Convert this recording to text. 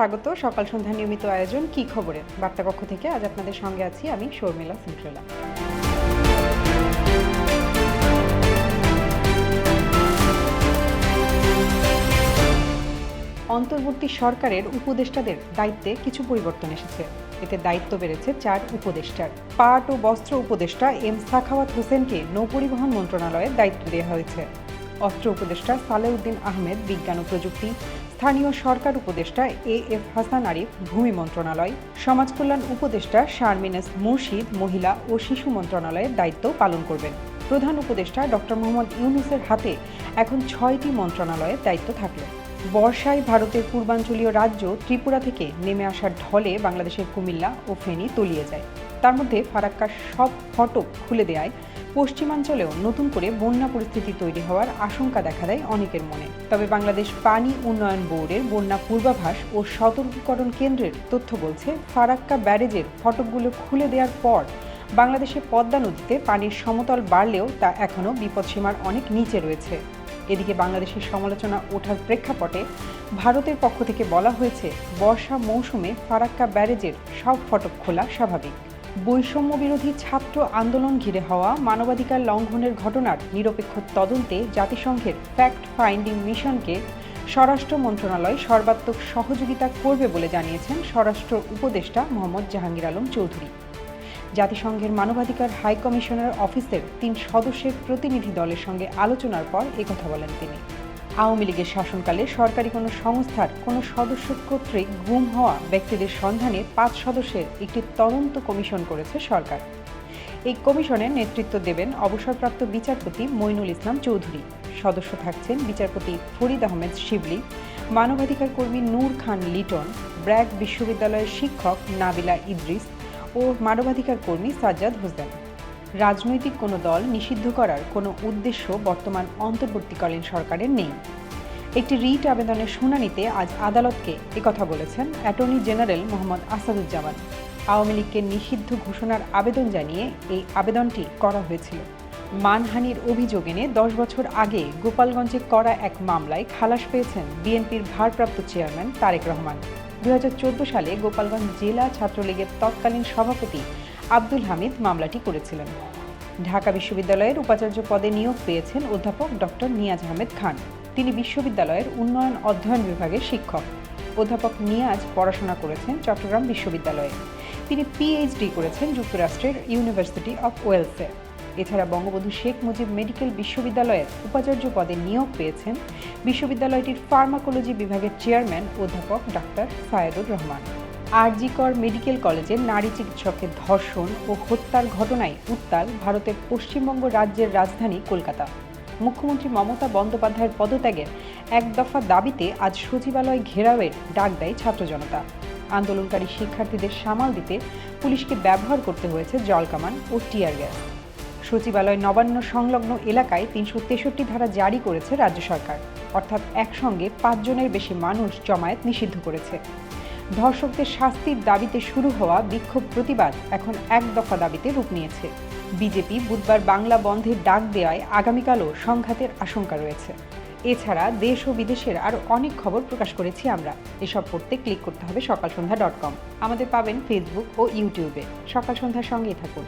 স্বাগত। সকাল সন্ধ্যা নিয়মিত আয়োজন, কি খবরে বার্তা কক্ষ থেকে আজ আপনাদের সঙ্গে আছি আমি শর্মিলা সিংশলা। অন্তর্বর্তী সরকারের উপদেষ্টাদের দায়িত্বে কিছু পরিবর্তন এসেছে। এতে দায়িত্ব বেড়েছে চার উপদেষ্টার। পাট ও বস্ত্র উপদেষ্টা এম সাখাওয়াত হোসেনকে নৌপরিবহন মন্ত্রণালয়ের দায়িত্ব দেওয়া হয়েছে। অস্ত্র উপদেষ্টা সালেউদ্দিন আহমেদ, বিজ্ঞান ও প্রযুক্তি স্থানীয় সরকার উপদেষ্টা এ এফ হাসান আরিফ, ভূমি মন্ত্রণালয়, সমাজ কল্যাণ উপদেষ্টা শারমিনেস মুর্শিদ, মহিলা ও শিশু মন্ত্রণালয়ের দায়িত্ব পালন করবেন। প্রধান উপদেষ্টা ডক্টর মোহাম্মদ ইউনুসের হাতে এখন ছয়টি মন্ত্রণালয়ের দায়িত্ব থাকল। বর্ষায় ভারতের পূর্বাঞ্চলীয় রাজ্য ত্রিপুরা থেকে নেমে আসার ঢলে বাংলাদেশের কুমিল্লা ও ফেনী তলিয়ে যায়। তার মধ্যে ফারাক্কার সব ফটক খুলে দেয় পশ্চিমাঞ্চলেও নতুন করে বন্যা পরিস্থিতি তৈরি হওয়ার আশঙ্কা দেখা দেয় অনেকের মনে। তবে বাংলাদেশ পানি উন্নয়ন বোর্ডের বন্যা পূর্বাভাস ও সতর্কীকরণ কেন্দ্রের তথ্য বলছে, ফারাক্কা ব্যারেজের ফটকগুলো খুলে দেওয়ার পর বাংলাদেশে পদ্মা নদীতে পানির সমতল বাড়লেও তা এখনও বিপদসীমার অনেক নিচে রয়েছে। এদিকে বাংলাদেশের সমালোচনা ওঠার প্রেক্ষাপটে ভারতের পক্ষ থেকে বলা হয়েছে, বর্ষা মৌসুমে ফারাক্কা ব্যারেজের সব ফটক খোলা স্বাভাবিক। বৈষম্য বিরোধী ছাত্র আন্দোলন ঘিরে হওয়া মানবাধিকার লঙ্ঘনের ঘটনার নিরপেক্ষ তদন্তে জাতিসংঘের ফ্যাক্ট ফাইন্ডিং মিশনকে স্বরাষ্ট্র মন্ত্রণালয় সর্বাত্মক সহযোগিতা করবে বলে জানিয়েছেন স্বরাষ্ট্র উপদেষ্টা মোহাম্মদ জাহাঙ্গীর আলম চৌধুরী। জাতিসংঘের মানবাধিকার হাই কমিশনার অফিসের তিন সদস্যের প্রতিনিধি দলের সঙ্গে আলোচনার পর একথা বলেন তিনি। আওয়ামী লীগের শাসনকালে সরকারি কোনো সংস্থার কোনো সদস্য কর্তৃক গুম হওয়া ব্যক্তিদের সন্ধানে পাঁচ সদস্যের একটি তদন্ত কমিশন করেছে সরকার। এই কমিশনের নেতৃত্ব দেবেন অবসরপ্রাপ্ত বিচারপতি মইনুল ইসলাম চৌধুরী। সদস্য থাকছেন বিচারপতি ফরিদ আহমেদ শিবলি, মানবাধিকার কর্মী নূর খান লিটন, ব্র্যাক বিশ্ববিদ্যালয়ের শিক্ষক নাবিলা ইদ্রিস ও মানবাধিকার কর্মী সাজ্জাদ হোসেন। রাজনৈতিক কোনো দল নিষিদ্ধ করার কোনো উদ্দেশ্য বর্তমান অন্তর্বর্তীকালীন সরকারের নেই। একটি রিট আবেদনের শুনানিতে আজ আদালতকে একথা বলেছেন অ্যাটর্নি জেনারেল মোহাম্মদ আসাদুজ্জামান। আওয়ামী লীগকে নিষিদ্ধ ঘোষণার আবেদন জানিয়ে এই আবেদনটি করা হয়েছিল। মানহানির অভিযোগ এনে দশ বছর আগে গোপালগঞ্জে করা এক মামলায় খালাস পেয়েছেন বিএনপির ভারপ্রাপ্ত চেয়ারম্যান তারেক রহমান। দু হাজার চোদ্দ সালে গোপালগঞ্জ জেলা ছাত্রলীগের তৎকালীন সভাপতি আব্দুল হামিদ মামলাটি করেছিলেন। ঢাকা বিশ্ববিদ্যালয়ের উপাচার্য পদে নিয়োগ পেয়েছেন অধ্যাপক ডক্টর নিয়াজ আহমেদ খান। তিনি বিশ্ববিদ্যালয়ের উন্নয়ন অধ্যয়ন বিভাগের শিক্ষক। অধ্যাপক নিয়াজ পড়াশোনা করেছেন চট্টগ্রাম বিশ্ববিদ্যালয়ে। তিনি পিএইচডি করেছেন যুক্তরাষ্ট্রের ইউনিভার্সিটি অফ ওয়েলসে। এছাড়া বঙ্গবন্ধু শেখ মুজিব মেডিকেল বিশ্ববিদ্যালয়ের উপাচার্য পদে নিয়োগ পেয়েছেন বিশ্ববিদ্যালয়টির ফার্মাকোলজি বিভাগের চেয়ারম্যান অধ্যাপক ডাক্তার সায়েদুর রহমান। আরজিকর মেডিকেল কলেজের নারী চিকিৎসকের ধর্ষণ ও হত্যার ঘটনায় উত্তাল ভারতের পশ্চিমবঙ্গ রাজ্যের রাজধানী কলকাতা। মুখ্যমন্ত্রী মমতা বন্দ্যোপাধ্যায়ের পদত্যাগের এক দফা দাবিতে আজ সচিবালয় ঘেরাওয়ের ডাক দেয় ছাত্র জনতা। আন্দোলনকারী শিক্ষার্থীদের সামাল দিতে পুলিশকে ব্যবহার করতে হয়েছে জলকামান ও টিয়ার গ্যাস। সচিবালয় নবান্ন সংলগ্ন এলাকায় তিনশো তেষট্টি ধারা জারি করেছে রাজ্য সরকার। অর্থাৎ একসঙ্গে পাঁচজনের বেশি মানুষ জমায়েত নিষিদ্ধ করেছে। ধর্ষকদের শাস্তির দাবিতে শুরু হওয়া বিক্ষোভ প্রতিবাদ এখন এক দফা দাবিতে রূপ নিয়েছে। বিজেপি বুধবার বাংলা বন্ধের ডাক দেওয়ায় আগামীকালও সংঘাতের আশঙ্কা রয়েছে। এছাড়া দেশ ও বিদেশের আরও অনেক খবর প্রকাশ করেছি আমরা। এসব পড়তে ক্লিক করতে হবে সকাল সন্ধ্যা ডট কম। আমাদের পাবেন ফেসবুক ও ইউটিউবে। সকাল সন্ধ্যার সঙ্গেই থাকুন।